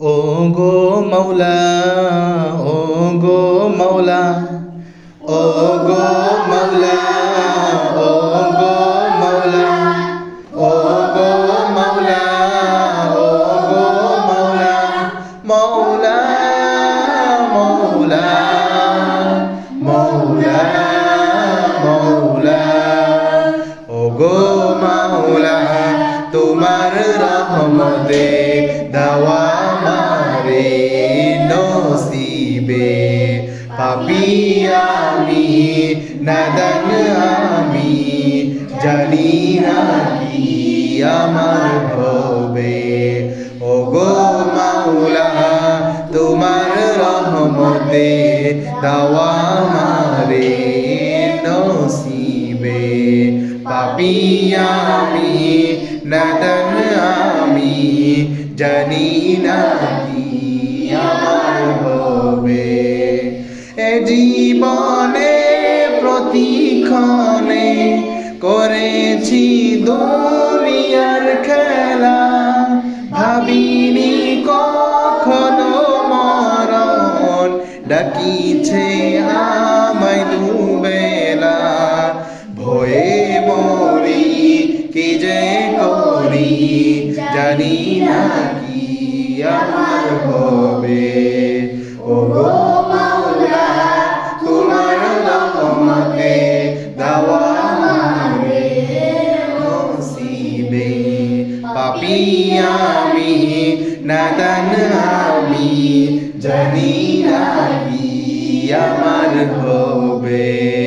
ও গো মৌলা ও গো মৌলা ও গো মৌলা ও গো মৌলা ও গো মৌলা ও গো মৌলা মৌলা মৌলা মৌলা মৌলা ও গো মাওলা, তোমার রহমতে দাওয়া মারে নসিবে। পাপি আমি, নাদান আমি, জানি না কি আমার হবে। ও গো মাওলা, তোমার রহমতে দাওয়া মারে নসিবে। পাপি আমি, নাদন আমি, জানি না জীবনে প্রতিক্ষণে করেছি দুনিয়ার খেলা। ভাবিনি কখনো মরণ, ডাকিছে আমায় দুবেলা। ভয়ে মরি কি যে করি, জানি না কি আমার হবে। পাপি আমি নাদান আমি জানি আমার হবে।